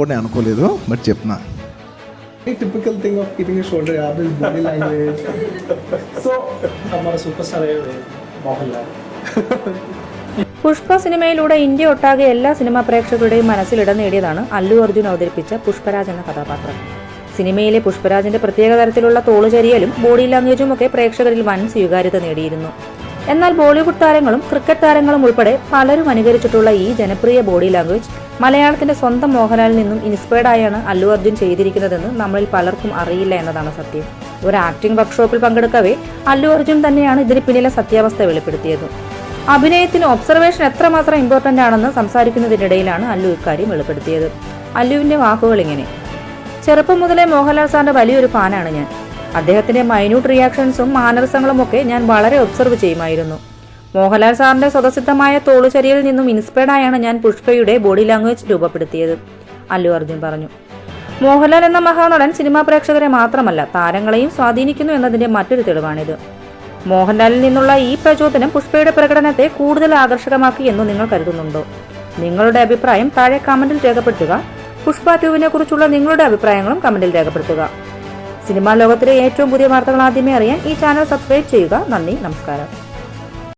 కూడా అనుకోలేదు బట్ చెప్తున్నా typical thing of kitting shoulder apple body language so మన സൂപ്പർ സ്റ്റാർ മോഹൻലാൽ. പുഷ്പ സിനിമയിലൂടെ ഇന്ത്യ ഒട്ടാകെ എല്ലാ സിനിമാ പ്രേക്ഷകരുടെയും മനസ്സിൽ ഇടം നേടിയതാണ് അല്ലു അർജുൻ അവതരിപ്പിച്ച പുഷ്പരാജ് എന്ന കഥാപാത്രം. സിനിമയിലെ പുഷ്പരാജിന്റെ പ്രത്യേക തരത്തിലുള്ള തോളുചരിയലും ബോഡി ലാംഗ്വേജും ഒക്കെ പ്രേക്ഷകരിൽ വൻ സ്വീകാര്യത നേടിയിരുന്നു. എന്നാൽ ബോളിവുഡ് താരങ്ങളും ക്രിക്കറ്റ് താരങ്ങളും ഉൾപ്പെടെ പലരും അനുകരിച്ചിട്ടുള്ള ഈ ജനപ്രിയ ബോഡി ലാംഗ്വേജ് മലയാളത്തിന്റെ സ്വന്തം മോഹൻലാലിൽ നിന്നും ഇൻസ്പയർഡ് ആയാണ് അല്ലു അർജുൻ ചെയ്തിരിക്കുന്നതെന്ന് നമ്മളിൽ പലർക്കും അറിയില്ല എന്നതാണ് സത്യം. ഒരു ആക്ടിംഗ് വർക്ക്ഷോപ്പിൽ പങ്കെടുക്കവേ അല്ലു അർജുൻ തന്നെയാണ് ഇതിന് പിന്നിലെ സത്യാവസ്ഥ വെളിപ്പെടുത്തിയത്. അഭിനയത്തിന് ഒബ്സർവേഷൻ എത്രമാത്രം ഇമ്പോർട്ടന്റ് ആണെന്ന് സംസാരിക്കുന്നതിനിടയിലാണ് അല്ലു ഇക്കാര്യം വെളിപ്പെടുത്തിയത്. അല്ലുവിന്റെ വാക്കുകൾ ഇങ്ങനെ. ചെറുപ്പം മുതലേ മോഹൻലാൽ സാറിന്റെ വലിയൊരു ഫാനാണ് ഞാൻ. അദ്ദേഹത്തിന്റെ മൈന്യൂട്ട് റിയാക്ഷൻസും മാനറിസങ്ങളും ഒക്കെ ഞാൻ വളരെ ഒബ്സർവ് ചെയ്യുമായിരുന്നു. മോഹൻലാൽ സാറിന്റെ സ്വതസിദ്ധമായ തോളുചരിയിൽ നിന്നും ഇൻസ്പയർഡായാണ് ഞാൻ പുഷ്പയുടെ ബോഡി ലാംഗ്വേജ് രൂപപ്പെടുത്തിയത് അല്ലു അർജുൻ പറഞ്ഞു. മോഹൻലാൽ എന്ന മഹാനടൻ സിനിമാ പ്രേക്ഷകരെ മാത്രമല്ല താരങ്ങളെയും സ്വാധീനിക്കുന്നു എന്നതിന്റെ മറ്റൊരു തെളിവാണിത്. മോഹൻലാലിൽ നിന്നുള്ള ഈ പ്രചോദനം പുഷ്പയുടെ പ്രകടനത്തെ കൂടുതൽ ആകർഷകമാക്കി എന്ന് നിങ്ങൾ കരുതുന്നുണ്ടോ? നിങ്ങളുടെ അഭിപ്രായം താഴെ കമന്റിൽ രേഖപ്പെടുത്തുക. പുഷ്പ കുറിച്ചുള്ള നിങ്ങളുടെ അഭിപ്രായങ്ങളും കമന്റിൽ രേഖപ്പെടുത്തുക. സിനിമാ ലോകത്തിലെ ഏറ്റവും പുതിയ വാർത്തകൾ ആദ്യമേ അറിയാൻ ഈ ചാനൽ സബ്സ്ക്രൈബ് ചെയ്യുക. നന്ദി നമസ്കാരം.